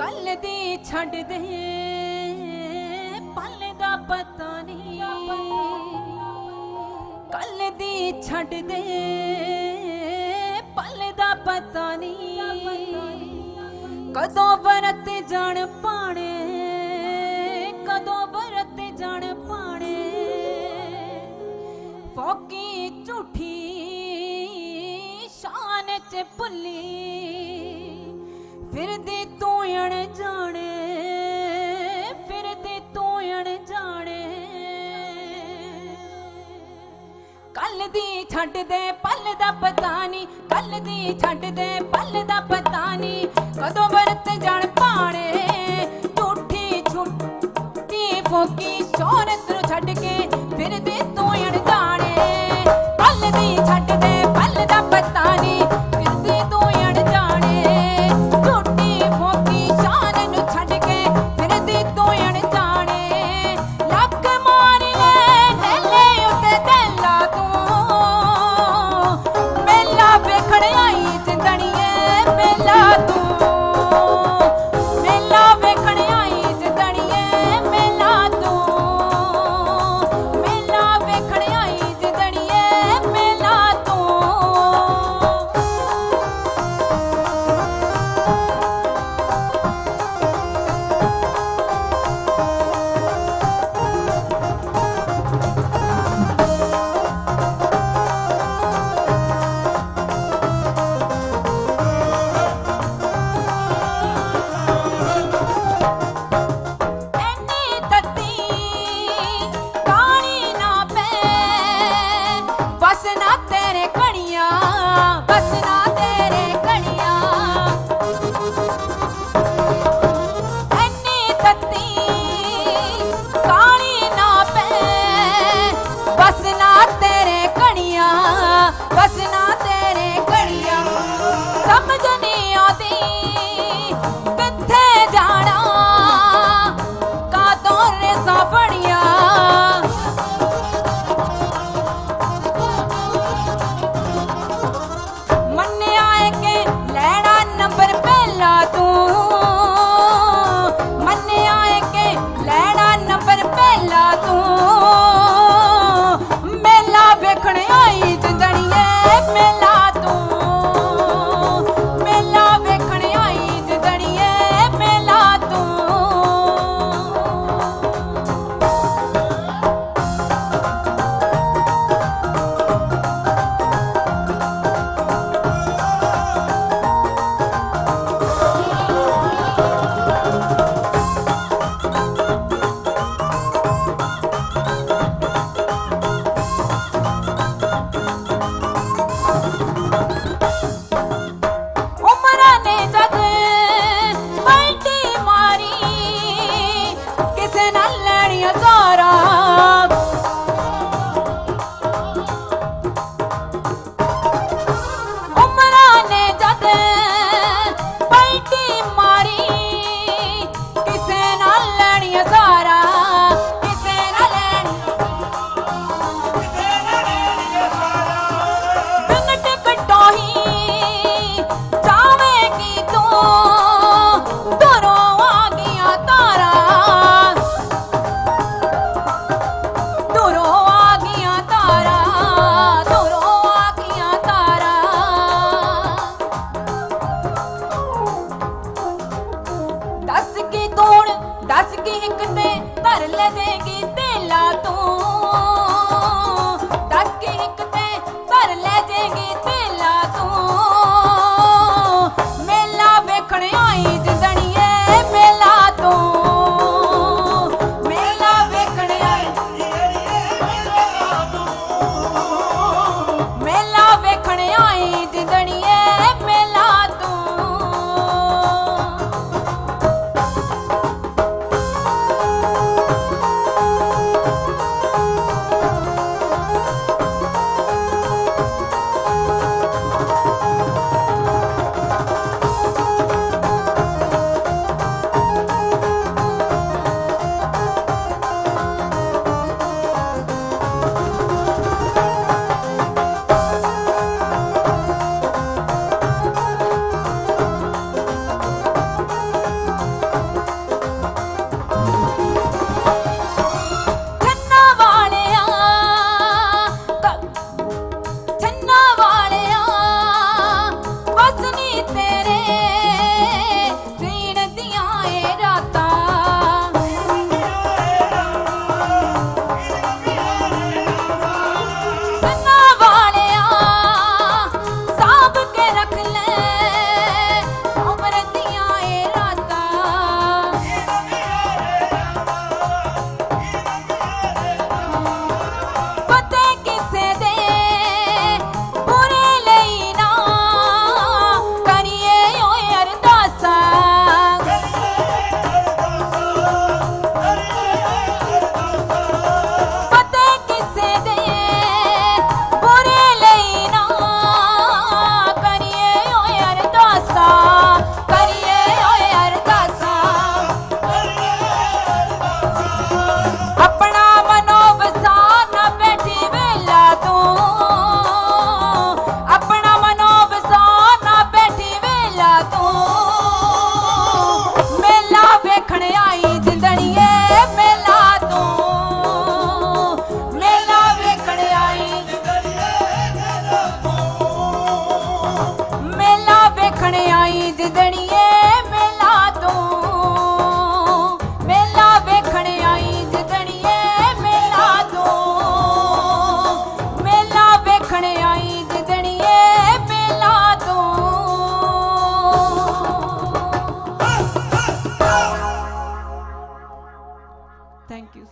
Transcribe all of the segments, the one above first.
ਕੱਲ ਦੀ ਛੱਡ ਦੇ ਪਲ ਦਾ ਪਤਾ ਨਹੀਂ। ਕੱਲ ਦੀ ਛੱਡ ਦੇ ਪਲ ਦਾ ਪਤਾ ਨਹੀਂ। ਕਦੋਂ ਬਰਤ ਜਾਣ ਪਾਣੇ ਕਦੋਂ ਬਰਤ ਜਾਣ ਪਾਣੇ ਫੋਕੀ ਝੂਠੀ ਸ਼ਾਨ ਚ ਭੁੱਲੀ। ਅਣ ਕੱਲ ਦੀ ਛੱਡ ਦੇ, ਪੱਲ ਦਾ ਪਤਾ ਨਹੀਂ ਕੱਲ ਦੀ ਛੱਡ ਦੇ, ਪੱਲ ਦਾ ਪਤਾ ਨਹੀਂ ਕਦੋਂ ਵਰਤ ਜਾਣ ਪਾਣੇ ਝੂਠੀ ਛੁੱਟੀ ਫੋਕੀ ਸ਼ੋਹਰਤ ਨੂੰ ਛੱਡ ਕੇ ਇੱਕ ਤੇ ਧਰ ਲਵੇਂਗੀ ਤੇਲਾ ਤੂੰ। ਦੱਸ ਕੇ ਇੱਕ ਤੇ ਧਰ ਲੈ ਜਾਏਗੀ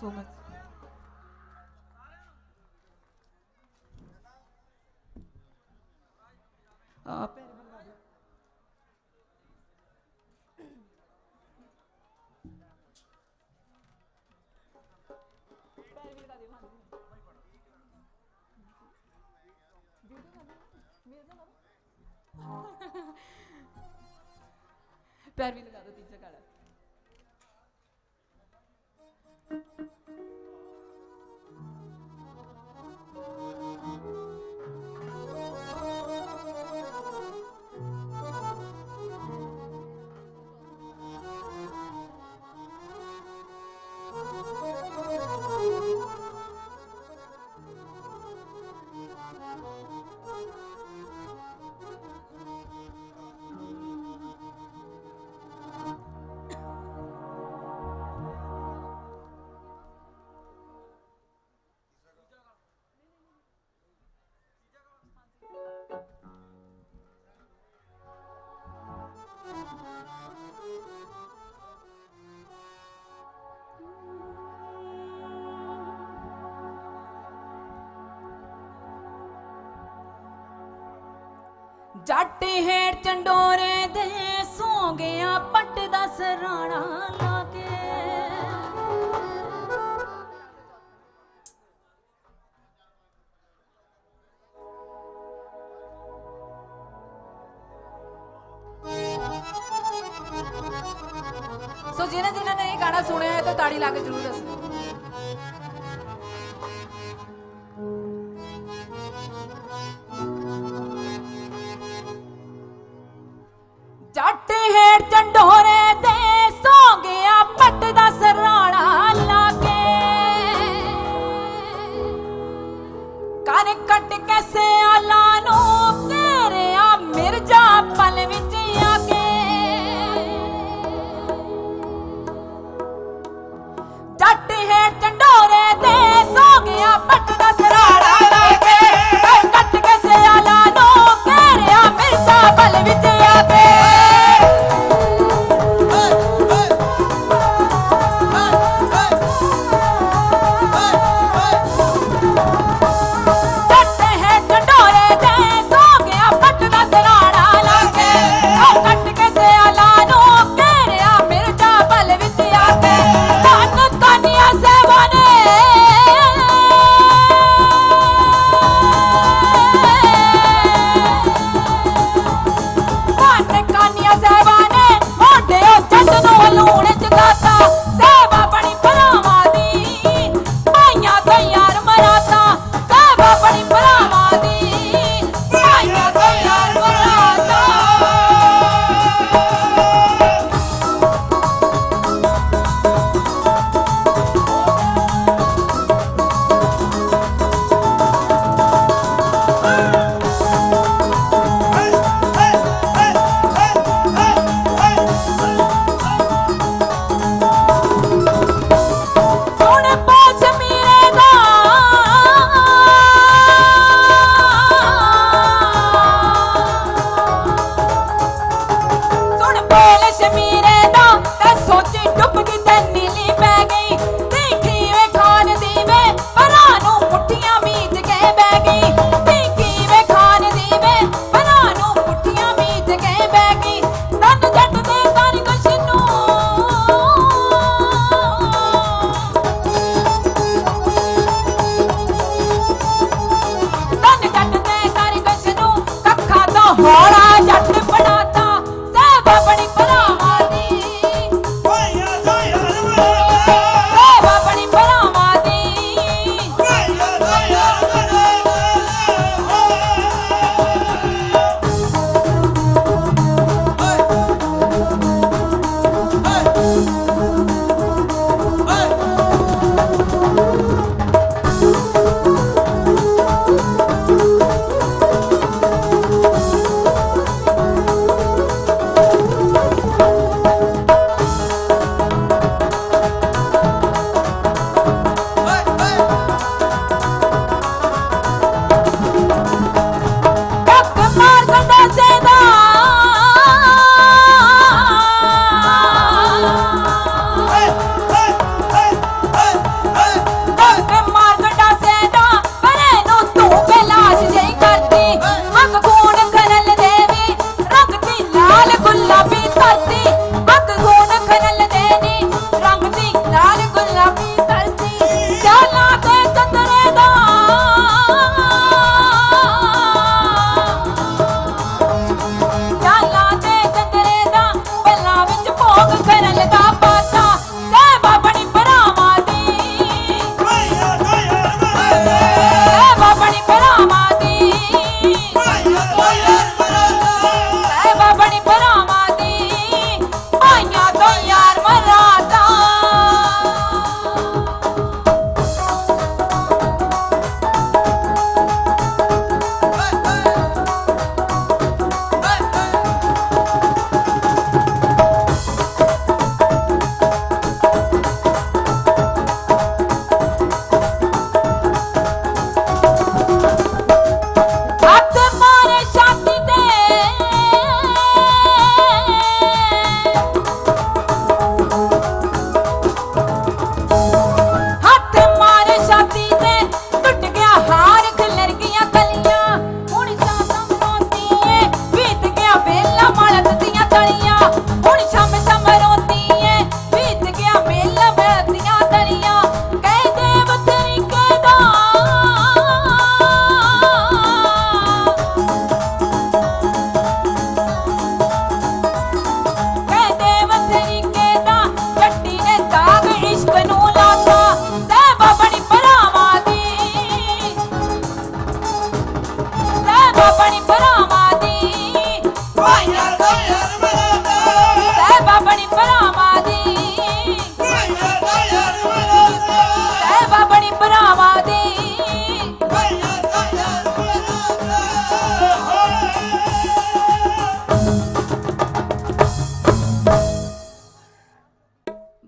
so much. ਆਪ पैर भी लगा दो तीन से काला ਜੱਟ ਹੈ ਚੰਡੋਰੇ ਦੇ ਸੋ ਗਿਆ ਪੱਟ ਦਾ ਸਰਾਣਾ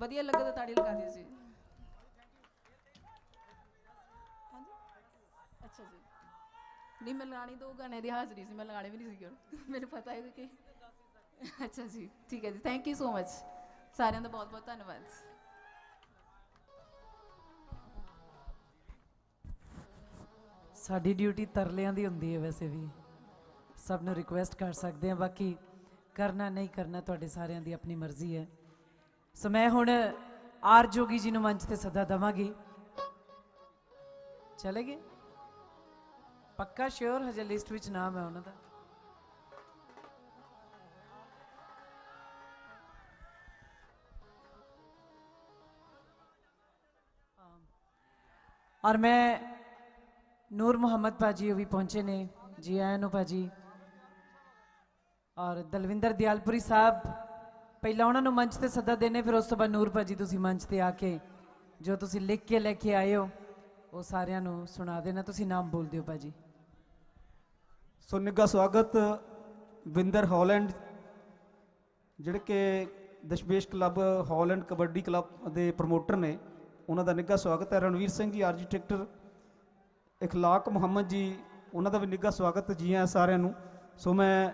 ਵਧੀਆ ਲੱਗਾ ਤਾਂ ਤਾੜੀ ਲਗਾ ਦਿਓ ਜੀ। ਨਹੀਂ ਮੈਂ ਲਗਾਣੀ ਦੋ ਗਾਣੇ ਦੀ ਹਾਜ਼ਰੀ ਸੀ ਮੈਂ ਲਗਾਣੇ ਵੀ ਨਹੀਂ ਸੀ ਮੈਨੂੰ ਪਤਾ ਹੈ ਕਿ ਅੱਛਾ ਜੀ ਠੀਕ ਹੈ ਜੀ। ਥੈਂਕ ਯੂ ਸੋ ਮਚ ਸਾਰਿਆਂ ਦਾ ਬਹੁਤ ਬਹੁਤ ਧੰਨਵਾਦ। ਸਾਡੀ ਡਿਊਟੀ ਤਰਲਿਆਂ ਦੀ ਹੁੰਦੀ ਹੈ ਵੈਸੇ ਵੀ। ਸਭ ਨੂੰ ਰਿਕੁਐਸਟ ਕਰ ਸਕਦੇ ਆ ਬਾਕੀ ਕਰਨਾ ਨਹੀਂ ਕਰਨਾ ਤੁਹਾਡੇ ਸਾਰਿਆਂ ਦੀ ਆਪਣੀ ਮਰਜ਼ੀ ਹੈ। ਸੋ ਮੈਂ ਹੁਣ ਆਰ ਜੋਗੀ ਜੀ ਨੂੰ ਮੰਚ ਤੇ ਸੱਦਾ ਦਵਾਂਗੀ। ਚਲੇ ਗਏ? ਪੱਕਾ ਸ਼ੋਰ ਹਜੇ ਲਿਸਟ ਵਿੱਚ ਨਾਮ ਹੈ ਉਹਨਾਂ ਦਾ। ਔਰ ਮੈਂ ਨੂਰ ਮੁਹੰਮਦ ਭਾਜੀ ਉਹ ਵੀ ਪਹੁੰਚੇ ਨੇ, ਜੀ ਆਇਆਂ ਨੂੰ ਭਾਜੀ। ਔਰ ਦਲਵਿੰਦਰ ਦਿਆਲਪੁਰੀ ਸਾਹਿਬ ਪਹਿਲਾਂ ਉਹਨਾਂ ਨੂੰ ਮੰਚ ਤੇ ਸੱਦਾ ਦੇਣੇ, ਫਿਰ ਉਸ ਤੋਂ ਬਾਅਦ ਨੂਰ ਭਾਜੀ, ਤੁਸੀਂ ਮੰਚ ਤੇ ਆ ਕੇ ਜੋ ਤੁਸੀਂ ਲਿਖ ਕੇ ਲੈ ਕੇ ਆਏ ਹੋ, ਉਹ ਸਾਰਿਆਂ ਨੂੰ ਸੁਣਾ ਦੇਣਾ। ਤੁਸੀਂ ਨਾਮ ਬੋਲ ਦਿਓ ਭਾਜੀ। ਸੋ ਨਿੱਘਾ ਸਵਾਗਤ, ਵਿੰਦਰ ਹਾਲੈਂਡ, ਜਿਹੜੇ ਕਿ Dashmesh club, Holland kabaddi club ਦੇ ਪ੍ਰਮੋਟਰ ਨੇ, ਉਹਨਾਂ ਦਾ ਨਿੱਘਾ ਸਵਾਗਤ ਹੈ। ਰਣਵੀਰ ਸਿੰਘ ਜੀ ਆਰਕੀਟੈਕਟਰ ਇਖਲਾਕ ਮੁਹੰਮਦ ਜੀ, ਉਹਨਾਂ ਦਾ ਵੀ ਨਿੱਘਾ ਸਵਾਗਤ ਜੀ ਆਇਆਂ ਸਾਰਿਆਂ ਨੂੰ। ਸੋ ਮੈਂ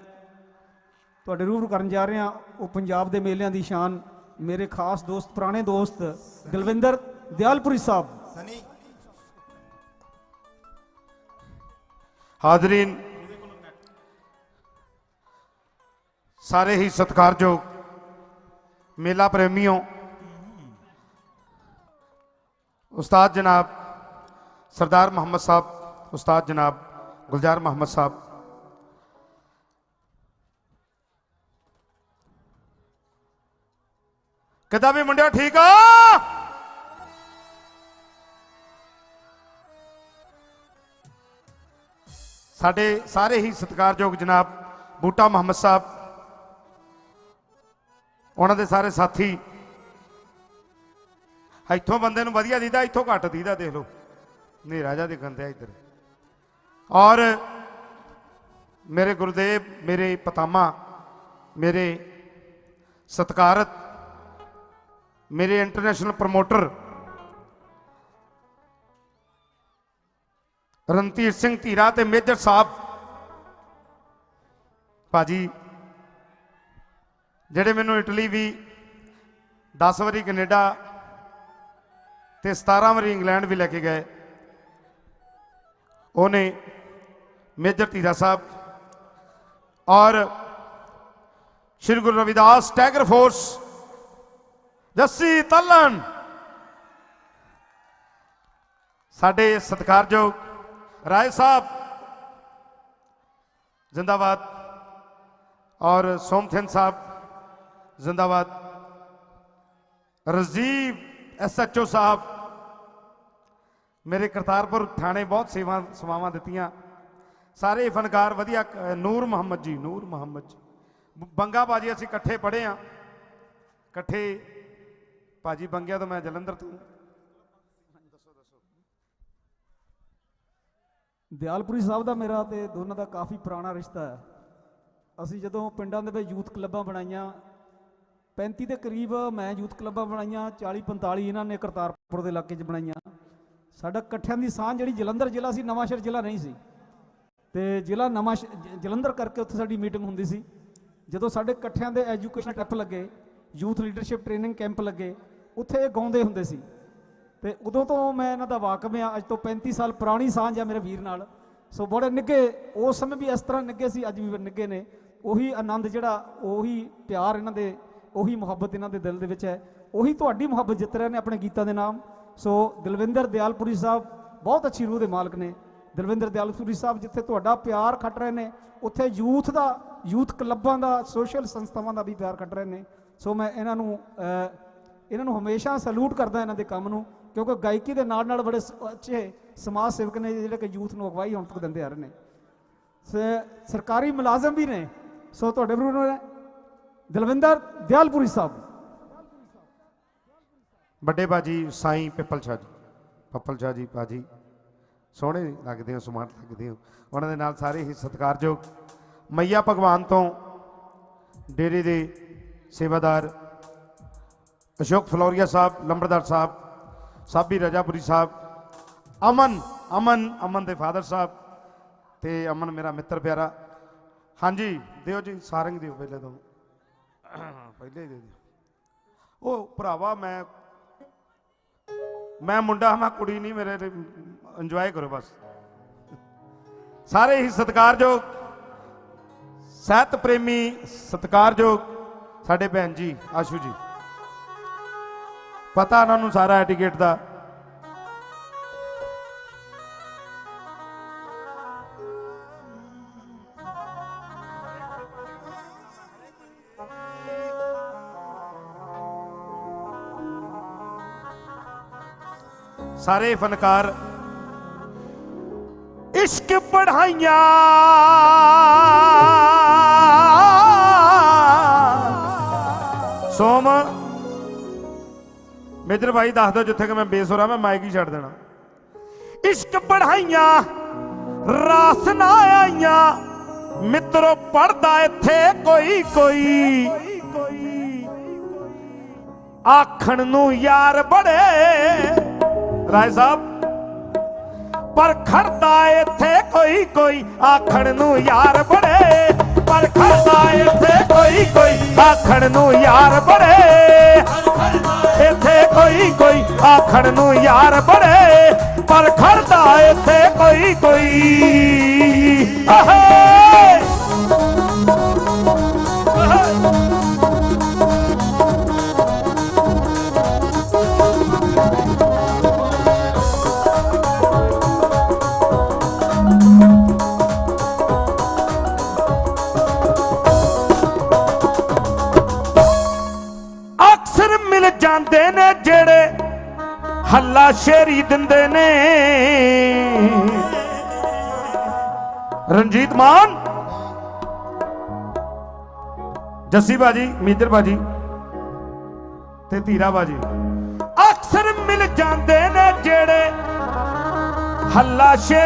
ਤੁਹਾਡੇ ਰੂਬਰੂ ਕਰਨ ਜਾ ਰਿਹਾ ਉਹ ਪੰਜਾਬ ਦੇ ਮੇਲਿਆਂ ਦੀ ਸ਼ਾਨ। ਮੇਰੇ ਖਾਸ ਦੋਸਤ, ਪੁਰਾਣੇ ਦੋਸਤ ਦਲਵਿੰਦਰ ਦਿਆਲਪੁਰੀ ਸਾਹਿਬ। ਸਨੀ। ਹਾਜ਼ਰੀਨ। ਸਾਰੇ ਹੀ ਸਤਿਕਾਰਯੋਗ ਮੇਲਾ ਪ੍ਰੇਮੀਓ। ਉਸਤਾਦ ਜਨਾਬ ਸਰਦਾਰ ਮੁਹੰਮਦ ਸਾਹਿਬ, ਉਸਤਾਦ ਜਨਾਬ ਗੁਲਜ਼ਾਰ ਮੁਹੰਮਦ ਸਾਹਿਬ। ਕਿੱਦਾਂ ਵੀ ਮੁੰਡਿਆ, ਠੀਕ ਆ? ਸਾਡੇ ਸਾਰੇ ਹੀ ਸਤਿਕਾਰਯੋਗ ਜਨਾਬ ਬੂਟਾ ਮੁਹੰਮਦ ਸਾਹਿਬ, ਉਹਨਾਂ ਦੇ ਸਾਰੇ ਸਾਥੀ। ਇੱਥੋਂ ਬੰਦੇ ਨੂੰ ਵਧੀਆ ਦੀਦਾ, ਇੱਥੋਂ ਘੱਟ ਦੀਦਾ, ਦੇਖ ਲਓ। ਹਨੇਰਾ ਜਿਹਾ ਦਿਖਣ ਦਿਆ ਇੱਧਰ। ਔਰ ਮੇਰੇ ਗੁਰਦੇਵ, ਮੇਰੇ ਪਤਾਮਾ, ਮੇਰੇ ਸਤਿਕਾਰਤ ਮੇਰੇ ਇੰਟਰਨੈਸ਼ਨਲ ਪ੍ਰਮੋਟਰ ਰਣਧੀਰ ਸਿੰਘ ਧੀਰਾ ਤੇ ਮੇਜਰ ਸਾਹਿਬ, ਭਾਜੀ, ਜਿਹੜੇ ਮੈਨੂੰ ਇਟਲੀ ਵੀ 10 ਵਾਰੀ ਕੈਨੇਡਾ ਤੇ 17 ਵਾਰੀ ਇੰਗਲੈਂਡ ਵੀ ਲੈ ਕੇ ਗਏ, ਉਹਨੇ ਮੇਜਰ ਧੀਰਾ ਸਾਹਿਬ ਔਰ ਸ਼੍ਰੀ ਗੁਰੂ ਰਵਿਦਾਸ ਟੈਗਰ ਫੋਰਸ ਜੱਸੀ ਤਲਣ। ਸਾਡੇ ਸਤਿਕਾਰਯੋਗ ਰਾਏ ਸਾਹਿਬ, ਜਿੰਦਾਬਾਦ। ਔਰ ਸੋਮਥਨ ਸਾਹਿਬ, ਜਿੰਦਾਬਾਦ। ਰਜ਼ੀਬ ਐਸਐਚਓ ਸਾਹਿਬ, ਮੇਰੇ ਕਰਤਾਰਪੁਰ ਥਾਣੇ ਬਹੁਤ ਸੇਵਾ, ਸੇਵਾਵਾਂ ਦਿੱਤੀਆਂ। ਸਾਰੇ ਫਨਕਾਰ ਵਧੀਆ, ਨੂਰ ਮੁਹੰਮਦ ਜੀ, ਨੂਰ ਮੁਹੰਮਦ ਜੀ। ਬ- ਬੰਗਾ ਬਾਜੀ ਅਸੀਂ ਇਕੱਠੇ ਪੜ੍ਹੇ ਆ। ਇਕੱਠੇ ਭਾਜੀ ਬੰਗਿਆ ਤੋਂ ਮੈਂ ਜਲੰਧਰ ਤੋਂ। ਦਿਆਲਪੁਰੀ ਸਾਹਿਬ ਦਾ ਮੇਰਾ ਤੇ ਦੋਨਾਂ ਦਾ ਕਾਫੀ ਪੁਰਾਣਾ ਰਿਸ਼ਤਾ ਹੈ। ਅਸੀਂ ਜਦੋਂ ਪਿੰਡਾਂ ਦੇ ਵਿੱਚ ਯੂਥ ਕਲੱਬਾਂ ਬਣਾਈਆਂ 35 ਦੇ ਕਰੀਬ ਮੈਂ ਯੂਥ ਕਲੱਬਾਂ ਬਣਾਈਆਂ 40 45 ਇਹਨਾਂ ਨੇ ਕਰਤਾਰਪੁਰ ਦੇ ਇਲਾਕੇ 'ਚ ਬਣਾਈਆਂ। ਸਾਡਾ ਇਕੱਠਿਆਂ ਦੀ ਸਾਂਝ ਜਿਹੜੀ ਜਲੰਧਰ ਜ਼ਿਲ੍ਹਾ ਸੀ, ਨਵਾਂਸ਼ਹਿਰ ਜ਼ਿਲ੍ਹਾ ਨਹੀਂ ਸੀ। ਤੇ ਜ਼ਿਲ੍ਹਾ ਨਵਾਂ ਜਲੰਧਰ ਕਰਕੇ ਉੱਥੇ ਸਾਡੀ ਮੀਟਿੰਗ ਹੁੰਦੀ ਸੀ। ਜਦੋਂ ਸਾਡੇ ਇਕੱਠਿਆਂ ਦੇ ਐਜੂਕੇਸ਼ਨ ਟੈਪ ਲੱਗੇ, ਯੂਥ ਲੀਡਰਸ਼ਿਪ ਟ੍ਰੇਨਿੰਗ ਕੈਂਪ ਲੱਗੇ ਉੱਥੇ ਇਹ ਗਾਉਂਦੇ ਹੁੰਦੇ ਸੀ। ਤੇ ਉਦੋਂ ਤੋਂ ਮੈਂ ਇਹਨਾਂ ਦਾ ਵਾਕਫ ਆ ਅੱਜ ਤੋਂ 35 ਸਾਲ ਪੁਰਾਣੀ ਸਾਂਝ ਆ ਮੇਰੇ ਵੀਰ ਨਾਲ। ਸੋ ਬੜੇ ਨਿੱਘੇ ਉਸ ਸਮੇਂ ਵੀ ਇਸ ਤਰ੍ਹਾਂ ਨਿੱਘੇ ਸੀ, ਅੱਜ ਵੀ ਨਿੱਘੇ ਨੇ। ਉਹੀ ਆਨੰਦ ਜਿਹੜਾ, ਉਹੀ ਪਿਆਰ ਇਹਨਾਂ ਦੇ, ਉਹੀ ਮੁਹੱਬਤ ਇਹਨਾਂ ਦੇ ਦਿਲ ਦੇ ਵਿੱਚ ਹੈ। ਉਹੀ ਤੁਹਾਡੀ ਮੁਹੱਬਤ ਜਿੱਤ ਰਹੇ ਨੇ ਆਪਣੇ ਗੀਤਾਂ ਦੇ ਨਾਮ। ਸੋ ਦਲਵਿੰਦਰ ਦਿਆਲਪੁਰੀ ਸਾਹਿਬ ਬਹੁਤ ਅੱਛੀ ਰੂਹ ਦੇ ਮਾਲਕ ਨੇ। ਦਲਵਿੰਦਰ ਦਿਆਲਪੁਰੀ ਸਾਹਿਬ ਜਿੱਥੇ ਤੁਹਾਡਾ ਪਿਆਰ ਖੱਟ ਰਹੇ ਨੇ, ਉੱਥੇ ਯੂਥ ਦਾ, ਯੂਥ ਕਲੱਬਾਂ ਦਾ, ਸੋਸ਼ਲ ਸੰਸਥਾਵਾਂ ਦਾ ਵੀ ਪਿਆਰ ਖੱਟ ਰਹੇ ਨੇ। ਸੋ ਮੈਂ ਇਹਨਾਂ ਨੂੰ ਇਹਨਾਂ ਨੂੰ ਹਮੇਸ਼ਾ ਸਲੂਟ ਕਰਦਾ ਇਹਨਾਂ ਦੇ ਕੰਮ ਨੂੰ, ਕਿਉਂਕਿ ਗਾਇਕੀ ਦੇ ਨਾਲ ਨਾਲ ਬੜੇ ਅੱਛੇ ਸਮਾਜ ਸੇਵਕ ਨੇ ਜਿਹੜੇ ਕਿ ਯੂਥ ਨੂੰ ਅਗਵਾਈ ਹੁਣ ਤੱਕ ਦਿੰਦੇ ਆ ਰਹੇ ਨੇ। ਸਰਕਾਰੀ ਮੁਲਾਜ਼ਮ ਵੀ ਨੇ। ਸੋ ਤੁਹਾਡੇ ਵਿਰੁੱਧ ਨੇ ਦਲਵਿੰਦਰ ਦਿਆਲਪੁਰੀ ਸਾਹਿਬ। ਵੱਡੇ ਬਾਜੀ ਸਾਈਂ ਪਿੱਪਲ ਸ਼ਾਹ ਜੀ। ਪੱਪਲ ਸ਼ਾਹ ਜੀ ਬਾਜੀ, ਸੋਹਣੇ ਲੱਗਦੇ ਹੋ ਸਮਾਰਟ ਲੱਗਦੇ ਹੋ। ਉਹਨਾਂ ਦੇ ਨਾਲ ਸਾਰੇ ਹੀ ਸਤਿਕਾਰਯੋਗ ਮਈਆ ਭਗਵਾਨ ਤੋਂ ਡੇਰੇ ਦੇ ਸੇਵਾਦਾਰ ਅਸ਼ੋਕ ਫਲੋਰੀਆ ਸਾਹਿਬ, ਲੰਬੜਦਾਰ ਸਾਹਿਬ, ਸਾਬੀ ਰਜਾਪੁਰੀ ਸਾਹਿਬ, ਅਮਨ ਅਮਨ ਅਮਨ ਦੇ ਫਾਦਰ ਸਾਹਿਬ ਤੇ ਅਮਨ ਮੇਰਾ ਮਿੱਤਰ ਪਿਆਰਾ। ਹਾਂਜੀ, ਦਿਓ ਜੀ ਸਾਰੰਗ ਦਿਓ ਪਹਿਲੇ ਤੋਂ। ਪਹਿਲੇ ਹੀ ਦੇ ਦਿਓ। ਉਹ ਭਰਾਵਾ, ਮੈਂ ਮੈਂ ਮੁੰਡਾ ਹਾਂ ਮੈਂ ਕੁੜੀ ਨਹੀਂ, ਮੇਰੇ ਇੰਜੋਏ ਕਰੋ ਬਸ। ਸਾਰੇ ਹੀ ਸਤਿਕਾਰਯੋਗ, ਸਾਹਿਤ ਪ੍ਰੇਮੀ ਸਤਿਕਾਰਯੋਗ ਸਾਡੇ ਭੈਣ ਜੀ, ਆਸ਼ੂ ਜੀ। ਪਤਾ ਉਹਨਾਂ ਨੂੰ ਸਾਰਾ ਐਟੀਕੇਟ ਦਾ। ਸਾਰੇ ਫਨਕਾਰ ਇਸ਼ਕ ਪੜਾਈਆਂ ਸੋਮ ਮੇਜਰ ਭਾਈ ਦੱਸ ਦਿਓ ਜਿੱਥੇ ਕਿ ਮੈਂ ਬੇਸੁਰ ਹੋ ਮੈਂ ਮਾਈਕ ਹੀ ਛੱਡ ਦੇਣਾ। ਇਸ਼ਕ ਪੜਾਈਆਂ ਰਾਸ ਨਾ ਆਈਆਂ। ਮਿੱਤਰੋ ਪੜਦਾ ਇੱਥੇ ਕੋਈ ਕੋਈ। ਆਖਣ ਨੂੰ ਯਾਰ ਬੜੇ। ਰਾਏ ਸਾਹਿਬ, ਪਰ ਖੜਦਾ ਇੱਥੇ ਕੋਈ ਕੋਈ। ਆਖਣ ਨੂੰ ਯਾਰ ਬੜੇ। ਪਰ ਖੜਦਾ ਇੱਥੇ ਕੋਈ ਕੋਈ। ਆਖਣ ਨੂੰ ਯਾਰ ਬੜੇ। ਇੱਥੇ ਕੋਈ ਕੋਈ। ਆਖਣ ਨੂੰ ਯਾਰ ਬੜੇ। ਪਰ ਖੜਦਾ ਇੱਥੇ ਕੋਈ ਕੋਈ। ਆਹੇ। ਰਣਜੀਤ ਮਾਨ। ਜੱਸੀ ਬਾਜੀ ਮੀਦਰ ਬਾਜੀ ਤੇ ਧੀਰਾ ਬਾਜੀ। ਅਕਸਰ ਮਿਲ ਜਾਂਦੇ ਨੇ ਜਿਹੜੇ ਹੱਲਾ ਸ਼ੇਰੀ